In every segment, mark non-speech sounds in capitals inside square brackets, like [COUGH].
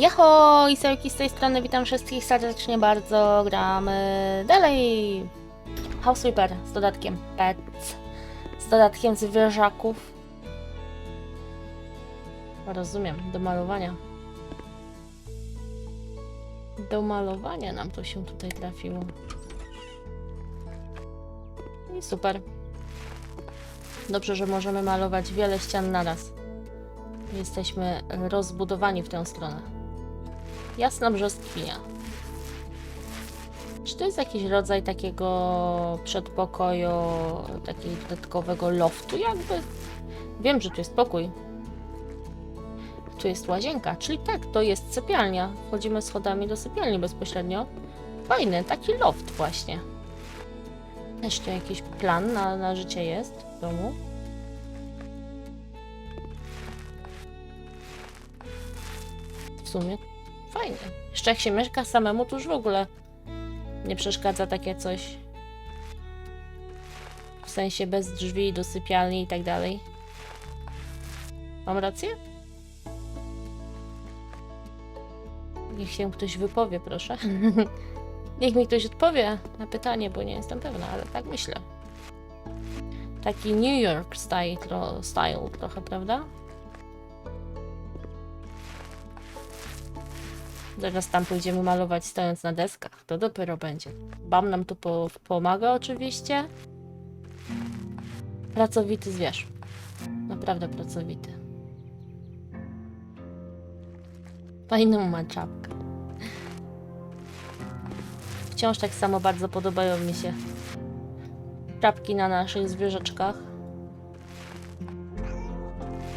Jaho! I Sojuki z tej strony, witam wszystkich serdecznie bardzo. Gramy dalej. House Sweeper z dodatkiem Pets, z dodatkiem zwierzaków. Rozumiem, do malowania. Do malowania nam to się tutaj trafiło. I super. Dobrze, że możemy malować wiele ścian naraz. Jesteśmy rozbudowani w tę stronę. Jasna brzoskwinia. Czy to jest jakiś rodzaj takiego przedpokoju, takiego dodatkowego loftu jakby? Wiem, że tu jest pokój. Tu jest łazienka, czyli tak, to jest sypialnia. Wchodzimy schodami do sypialni bezpośrednio. Fajny, taki loft właśnie. Jeszcze jakiś plan na, na życie jest w domu. W sumie fajnie. Jeszcze jak się mieszka samemu, to już w ogóle nie przeszkadza takie coś. W sensie bez drzwi do sypialni i tak dalej. Mam rację? Niech się ktoś wypowie, proszę. [LAUGHS] Niech mi ktoś odpowie na pytanie, bo nie jestem pewna, ale tak myślę. Taki New York style, style trochę, prawda? Zaraz tam pójdziemy malować stojąc na deskach. To dopiero będzie. Bam nam tu po, pomaga oczywiście. Pracowity zwierz. Naprawdę pracowity. Fajną ma czapkę. Wciąż tak samo bardzo podobają mi się czapki na naszych zwierzaczkach.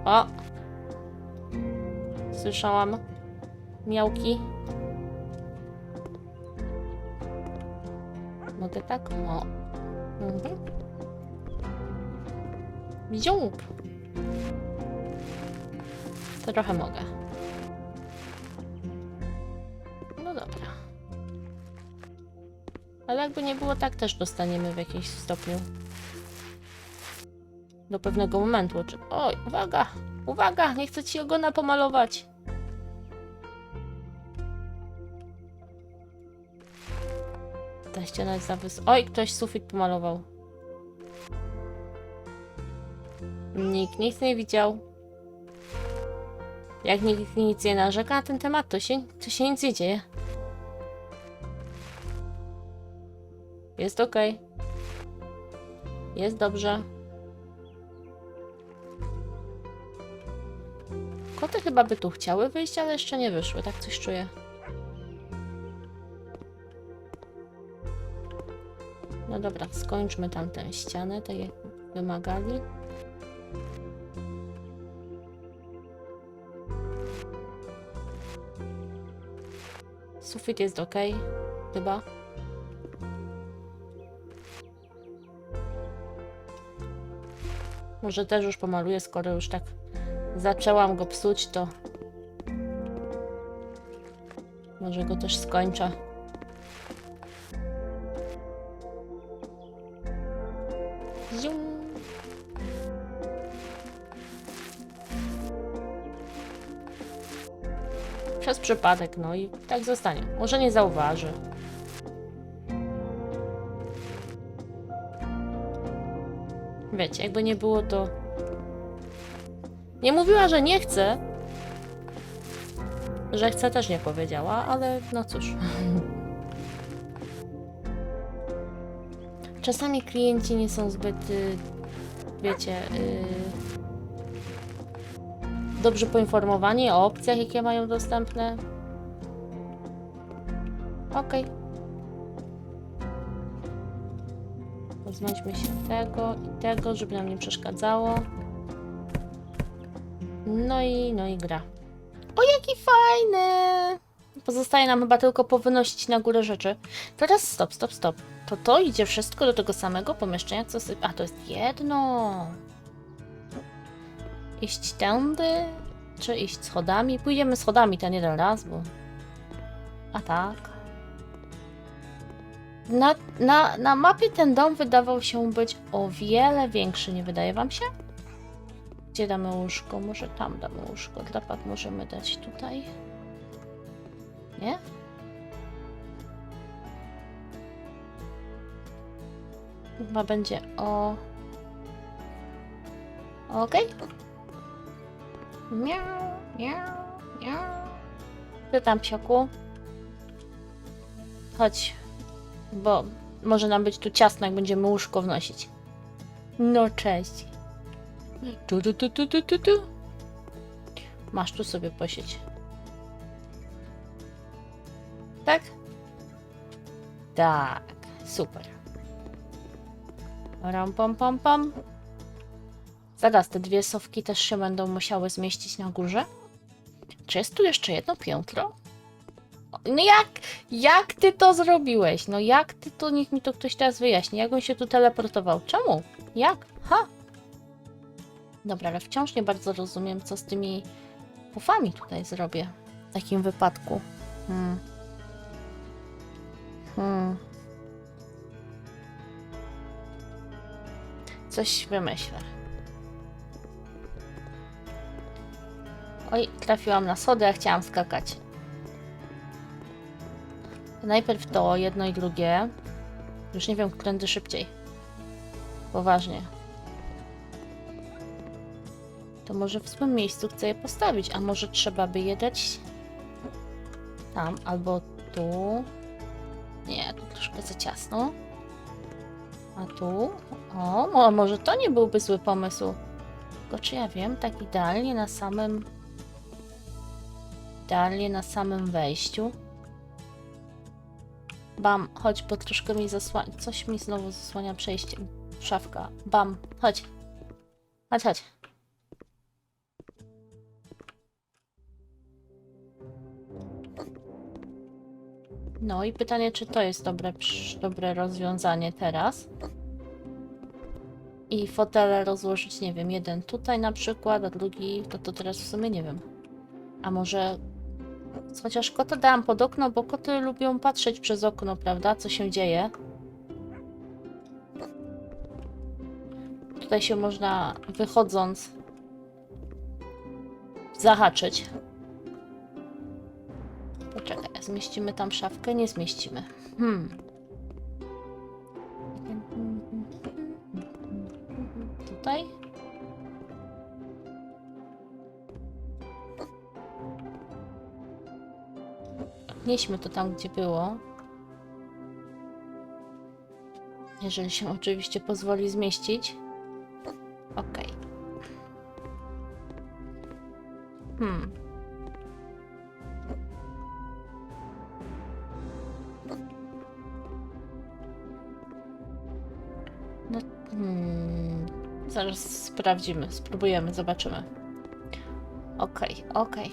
O! Słyszałam miałki. Mogę tak? O. Mhm. Dziób. Trochę mogę. No dobra. Ale jakby nie było, tak też dostaniemy w jakimś stopniu. Do pewnego momentu. Oj, uwaga! Uwaga! Nie chcę ci ogona pomalować. Ta ściana jest za wys... Oj, ktoś sufit pomalował. Nikt nic nie widział. Jak nikt nic nie narzeka na ten temat, to się, to się nic nie dzieje. Jest ok. Jest dobrze. Koty chyba by tu chciały wyjść, ale jeszcze nie wyszły. Tak coś czuję. No dobra, skończmy tamtę ścianę, tak jak wymagali. Sufit jest ok, chyba. Może też już pomaluję, skoro już tak zaczęłam go psuć, to może go też skończę. Przypadek, no i tak zostanie. Może nie zauważy. Wiecie, jakby nie było to... Nie mówiła, że nie chce. Że chce też nie powiedziała, ale no cóż. [LAUGHS] Czasami klienci nie są zbyt, y, wiecie, y, dobrze poinformowani o opcjach, jakie mają dostępne. Okej. Pozbądźmy się tego i tego, żeby nam nie przeszkadzało. No i, no i gra. O, jaki fajny! Pozostaje nam chyba tylko powynosić na górę rzeczy. Teraz stop, stop, stop. To to idzie wszystko do tego samego pomieszczenia, co sobie... A, to jest jedno. Iść tędy, czy iść schodami? Pójdziemy schodami ten jeden raz, bo... A tak. Na, na, na mapie ten dom wydawał się być o wiele większy, nie wydaje wam się? Gdzie damy łóżko? Może tam damy łóżko. Drapak możemy dać tutaj. Nie? Chyba będzie o... Okej. Miau, miau, miau. Ty tam, psioku. Chodź. Bo może nam być tu ciasno, jak będziemy łóżko wnosić. No, cześć. Tu, tu, tu, tu, tu, tu, tu. Masz tu sobie posiedź. Tak? Tak, super. Ram, pom, pom, pom. Zaraz, te dwie sowki też się będą musiały zmieścić na górze? Czy jest tu jeszcze jedno piętro? No jak, jak ty to zrobiłeś? No jak ty to, niech mi to ktoś teraz wyjaśni. Jak on się tu teleportował? Czemu? Jak? Ha! Dobra, ale wciąż nie bardzo rozumiem, co z tymi pufami tutaj zrobię w takim wypadku. Hmm. Hmm. Coś wymyślę. Oj, trafiłam na sodę, a chciałam skakać. Najpierw to jedno i drugie. Już nie wiem, którędy szybciej. Poważnie. To może w złym miejscu chcę je postawić, a może trzeba by je dać tam albo tu. Nie, tu troszkę za ciasno. A tu? O, mo- może to nie byłby zły pomysł. Tylko czy ja wiem, tak idealnie na samym... Idealnie na samym wejściu. Bam, chodź, bo troszkę mi zasłania... Coś mi znowu zasłania przejście. Szafka. Bam, chodź. Chodź, chodź. No i pytanie, czy to jest dobre, dobre rozwiązanie teraz. I fotele rozłożyć, nie wiem, jeden tutaj na przykład, a drugi, to to teraz w sumie nie wiem. A może... Chociaż kota dałam pod okno, bo koty lubią patrzeć przez okno, prawda? Co się dzieje. Tutaj się można, wychodząc, zahaczyć. Poczekaj, zmieścimy tam szafkę? Nie zmieścimy. Hmm. Nieśmy to tam, gdzie było. Jeżeli się oczywiście pozwoli zmieścić. Okej. Hmm. No, hmm. Zaraz sprawdzimy, spróbujemy, zobaczymy. Okej, okej.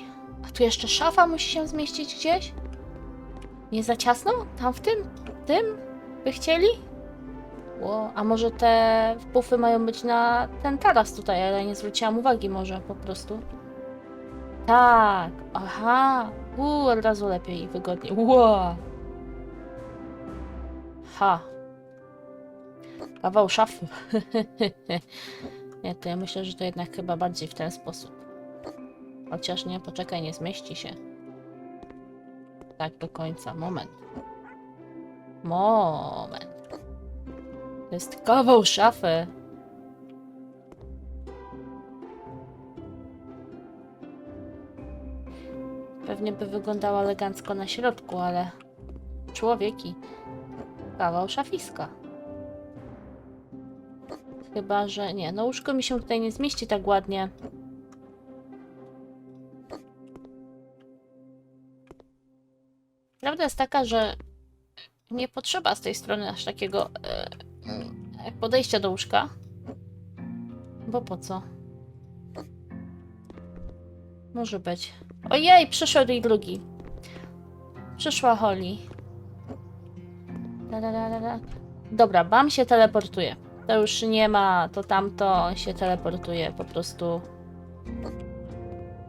A tu jeszcze szafa musi się zmieścić gdzieś? Nie za ciasno? Tam w tym? Tym? By chcieli? Ło, a może te pufy mają być na ten taras tutaj, ale nie zwróciłam uwagi może po prostu. Tak, aha. Uuu, od razu lepiej i wygodniej. Ło. Ha. Kawał szafy. [LAUGHS] nie, to ja myślę, że to jednak chyba bardziej w ten sposób. Chociaż nie, poczekaj, nie zmieści się. Tak do końca. Moment. Moment. To jest kawał szafy. Pewnie by wyglądała elegancko na środku, ale człowieki. Kawał szafiska. Chyba, że nie. No łóżko mi się tutaj nie zmieści tak ładnie. Prawda jest taka, że nie potrzeba z tej strony aż takiego e, e, podejścia do łóżka. Bo po co? Może być. Ojej, przyszedł i drugi. Przyszła Holly. Dobra, Bam się teleportuje. To już nie ma to tamto, się teleportuje po prostu.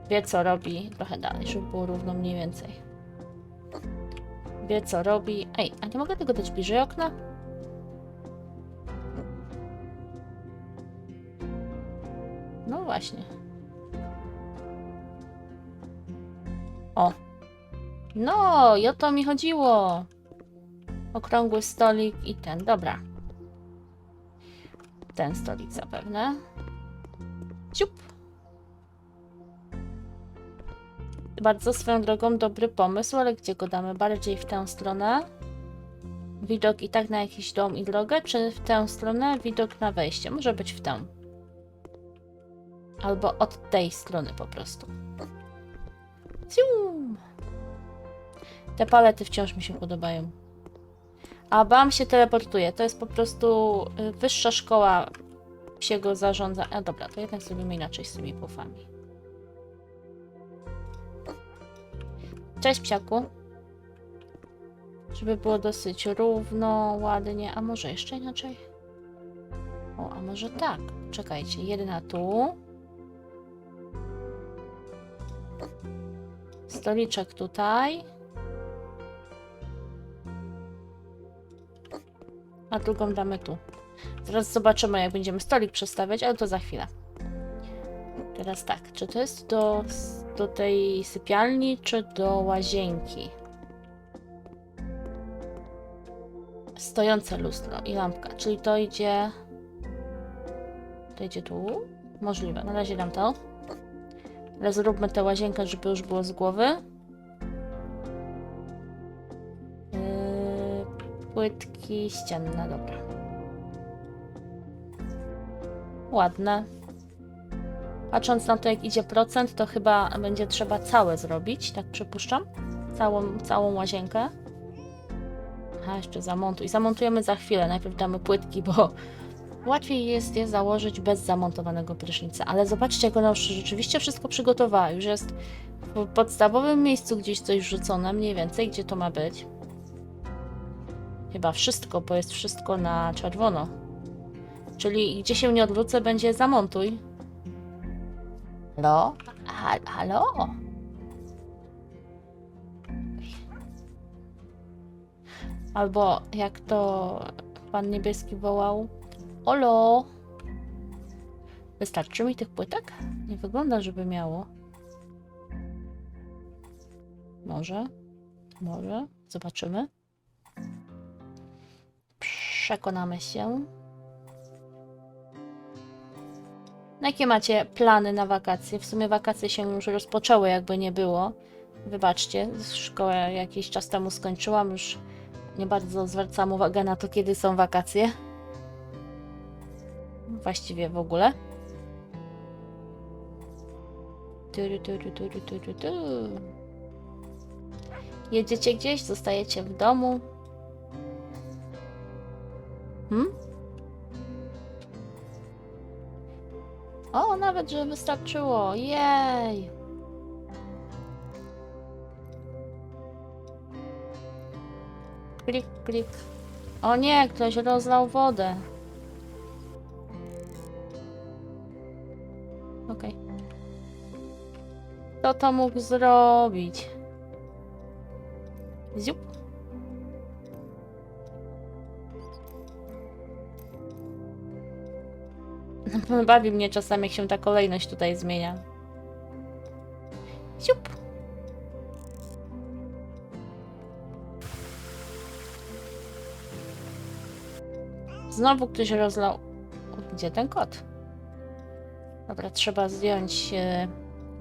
Wie co robi. Trochę dalej, żeby było równo mniej więcej. Wie co robi. Ej, a nie mogę tego dać bliżej okna? No właśnie. O. No, i o to mi chodziło. Okrągły stolik i ten, dobra. Ten stolik zapewne. Ciup. Bardzo swoją drogą dobry pomysł, ale gdzie go damy? Bardziej w tę stronę? Widok i tak na jakiś dom i drogę, czy w tę stronę widok na wejście? Może być w tę. Albo od tej strony po prostu. Cium. Te palety wciąż mi się podobają. A BAM się teleportuje. To jest po prostu y, wyższa szkoła psiego zarządza. A dobra, to jednak zrobimy inaczej z tymi pufami. Cześć psiaku. Żeby było dosyć równo, ładnie. A może jeszcze inaczej? O, a może tak. Czekajcie, jedna tu. Stoliczek tutaj. A drugą damy tu. Zaraz zobaczymy, jak będziemy stolik przestawiać, ale to za chwilę. Teraz tak, czy to jest do, do tej sypialni, czy do łazienki? Stojące lustro i lampka, czyli to idzie... To idzie tu? Możliwe, na razie dam to. Ale zróbmy tę łazienkę, żeby już było z głowy. Yy, płytki ścienne, dobra. Ładne. Patrząc na to, jak idzie procent, to chyba będzie trzeba całe zrobić, tak przypuszczam. Całą, całą łazienkę. Aha, jeszcze zamontuj. Zamontujemy za chwilę. Najpierw damy płytki, bo [LAUGHS] łatwiej jest je założyć bez zamontowanego prysznica. Ale zobaczcie, jak ona już rzeczywiście wszystko przygotowała. Już jest w podstawowym miejscu gdzieś coś wrzucone, mniej więcej, gdzie to ma być. Chyba wszystko, bo jest wszystko na czerwono. Czyli gdzie się nie odwrócę, będzie zamontuj. Halo? Ha halo? Albo jak to pan niebieski wołał. Olo! Wystarczy mi tych płytek? Nie wygląda, żeby miało. Może? Może? Zobaczymy. Przekonamy się. Jakie macie plany na wakacje? W sumie wakacje się już rozpoczęły, jakby nie było. Wybaczcie, szkołę jakiś czas temu skończyłam, już nie bardzo zwracam uwagę na to, kiedy są wakacje. Właściwie w ogóle. Jedziecie gdzieś? Zostajecie w domu? Hmm? O, nawet, że wystarczyło. Jej! Klik, klik. O nie, ktoś rozlał wodę. Okej. Kto to mógł zrobić? Ziup. [LAUGHS] Bawi mnie czasami, jak się ta kolejność tutaj zmienia. Ziup. Znowu ktoś rozlał. Gdzie ten kot? Dobra, trzeba zdjąć e,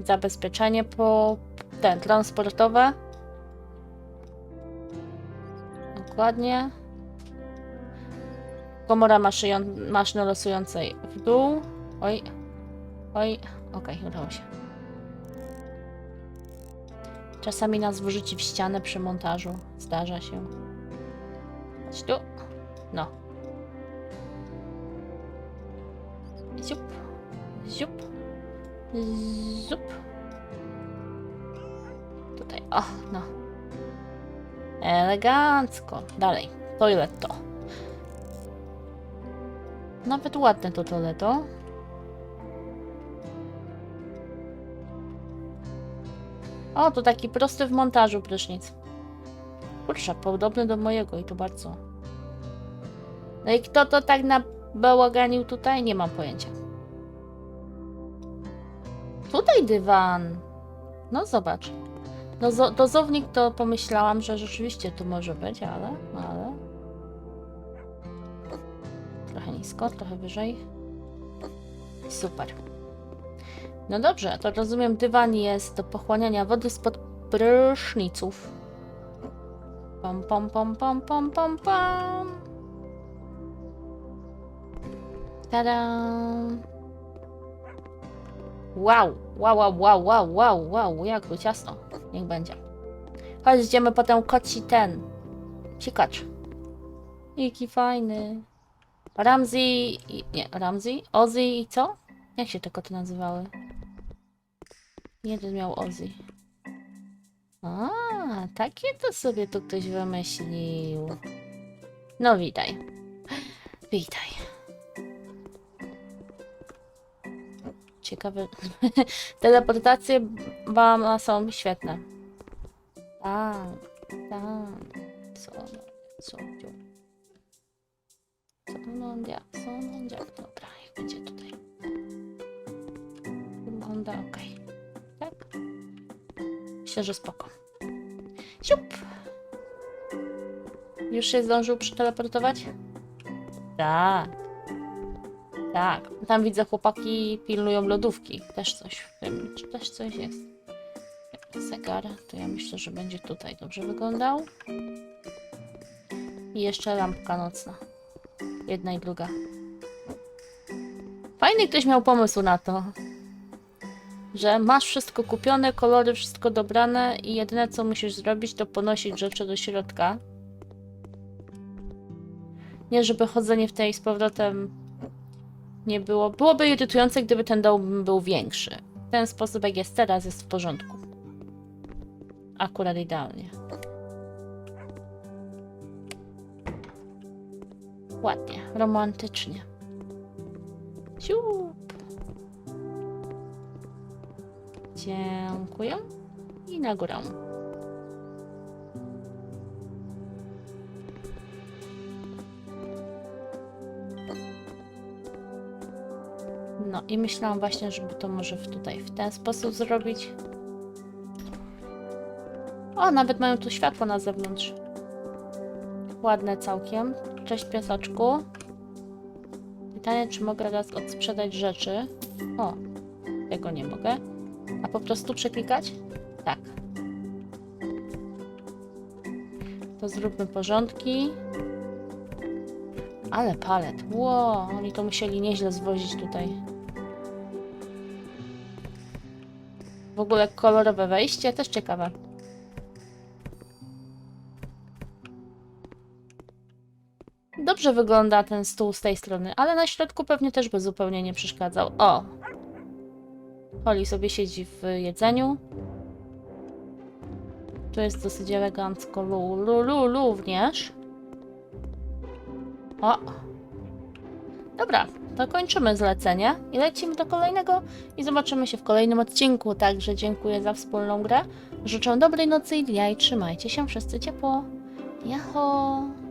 zabezpieczenie po ten transportowe. Dokładnie. Komora maszyny losującej w dół. Oj. Oj. Okej, udało się. Czasami nas wrzuci w ścianę przy montażu. Zdarza się. Chodź tu. No. Ziup. Ziup. Zup. Tutaj. O, no. Elegancko. Dalej. Toiletto. Nawet ładne to toaleto. O, to taki prosty w montażu prysznic. Kurczę, podobny do mojego i to bardzo. No i kto to tak nabałaganił tutaj? Nie mam pojęcia. Tutaj dywan. No zobacz. Dozo dozownik to pomyślałam, że rzeczywiście to może być, ale, ale... nisko, trochę wyżej. Super. No dobrze, to rozumiem, dywan jest do pochłaniania wody spod pryszniców. Pom, pom, pom, pom, pom, pom, pom. Tada! Wow, wow, wow, wow, wow, wow, wow, jak tu ciasno. Niech będzie. Chodź, idziemy potem koci ten. Cikacz. Jaki fajny. Ramsey i... nie, Ramsey? Ozzy i co? Jak się te koty nazywały? Jeden miał Ozzy. A, takie to sobie tu ktoś wymyślił. No witaj. Witaj. Ciekawe. [LAUGHS] Teleportacje wam są świetne. Tak, tak. Co, co, co no, ja. Dobra, jak będzie tutaj. Wygląda ok. Tak? Myślę, że spoko. Siup! Już się zdążył przeteleportować? Tak. Tak. Tam widzę chłopaki pilnują lodówki. Też coś w tym. Czy też coś jest? Zegar. To ja myślę, że będzie tutaj dobrze wyglądał. I jeszcze lampka nocna. Jedna i druga. Fajny ktoś miał pomysł na to. Że masz wszystko kupione, kolory wszystko dobrane i jedyne co musisz zrobić to ponosić rzeczy do środka. Nie, żeby chodzenie w tej z powrotem nie było. Byłoby irytujące, gdyby ten dom był większy. W ten sposób, jak jest teraz, jest w porządku. Akurat idealnie. Ładnie, romantycznie. Siup. Dziękuję. I na górę. No i myślałam właśnie, żeby to może w- tutaj w ten sposób zrobić. O, nawet mają tu światło na zewnątrz. Ładne całkiem. Cześć piasaczku. Pytanie, czy mogę raz odsprzedać rzeczy. O, tego nie mogę. A po prostu przeklikać? Tak. To zróbmy porządki. Ale palet. Ło, oni to musieli nieźle zwozić tutaj. W ogóle kolorowe wejście, też ciekawe. Dobrze wygląda ten stół z tej strony, ale na środku pewnie też by zupełnie nie przeszkadzał. O! Holly sobie siedzi w jedzeniu. Tu jest dosyć elegancko lu, lu, lu, również. O! Dobra, to kończymy zlecenie i lecimy do kolejnego i zobaczymy się w kolejnym odcinku. Także dziękuję za wspólną grę. Życzę dobrej nocy i dnia i trzymajcie się wszyscy ciepło. Jaho!